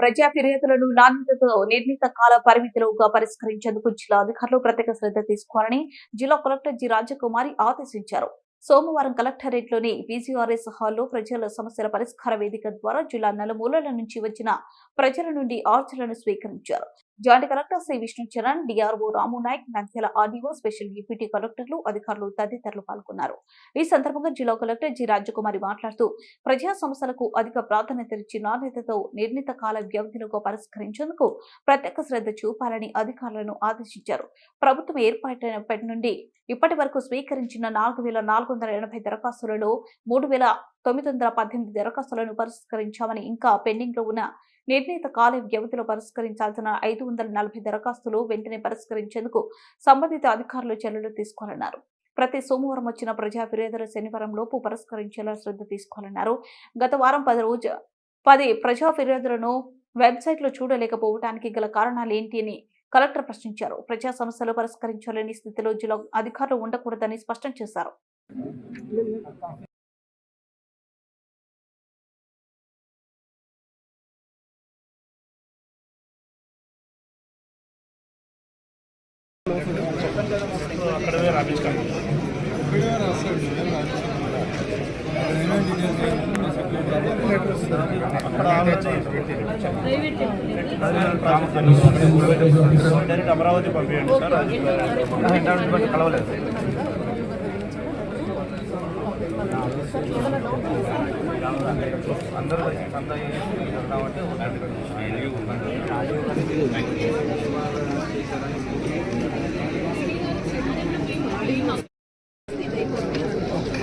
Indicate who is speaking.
Speaker 1: ప్రజా ఫిర్యాదులను నాణ్యతతో నిర్ణీత కాల పరిమితిలోగా పరిష్కరించేందుకు జిల్లా అధికారులు ప్రత్యేక శ్రద్ధ తీసుకోవాలని జిల్లా కలెక్టర్ జి. రాజకుమారి ఆదేశించారు. సోమవారం కలెక్టరేట్లోని పీజీఆర్ఎస్ హాల్లో ప్రజల సమస్యల పరిష్కార వేదిక ద్వారా జిల్లా నలుమూలల నుంచి వచ్చిన ప్రజల నుండి ఆర్జీలను స్వీకరించారు. Joint collector Shri Vishnu Charan DRO Ramu Nayak Nandyal RDO special deputy కలెక్టర్లు అధికారులు తదితరులు పాల్గొన్నారు. ఈ సందర్భంగా జిల్లా కలెక్టర్ జి రాజకుమారి మాట్లాడుతూ ప్రజా సమస్యలకు అధిక ప్రాధాన్యతనిచ్చి నాణ్యతతో నిర్ణీత కాల వ్యవధిలో పరిష్కరించేందుకు ప్రత్యేక శ్రద్ధ చూపాలని అధికారులను ఆదేశించారు. ప్రభుత్వం ఏర్పాటైనప్పటి నుండి ఇప్పటి వరకు స్వీకరించిన నాలుగు వేల నాలుగు వందల ఎనభై దరఖాస్తులలో మూడు వేల తొమ్మిది వందల పద్దెనిమిది దరఖాస్తులను పరిష్కరించామని ఇంకా పెండింగ్లో ఉన్న నిర్ణీత కాల వ్యవధిలో పరిష్కరించాల్సిన ఐదు వందల నలభై దరఖాస్తులు వెంటనే పరిష్కరించేందుకు సంబంధిత అధికారులు చర్యలు తీసుకోవాలన్నారు. ప్రతి సోమవారం వచ్చిన ప్రజా ఫిర్యాదుల శనివారం లోపు పరిష్కరించేలా శ్రద్ధ తీసుకోవాలన్నారు. గత వారం పది రోజు పది ప్రజా ఫిర్యాదులను వెబ్సైట్లో చూడలేకపోవటానికి గల కారణాలు ఏంటి అని కలెక్టర్ ప్రశ్నించారు. ప్రజా సమస్యలు పరిష్కరించాలని స్థితిలో జిల్లా అధికారులు ఉండకూడదని స్పష్టం చేశారు.
Speaker 2: డైరెక్ట్ అమరావతి పంపించండి సార్ అది కలవలేదు అందరూ అంతా కాబట్టి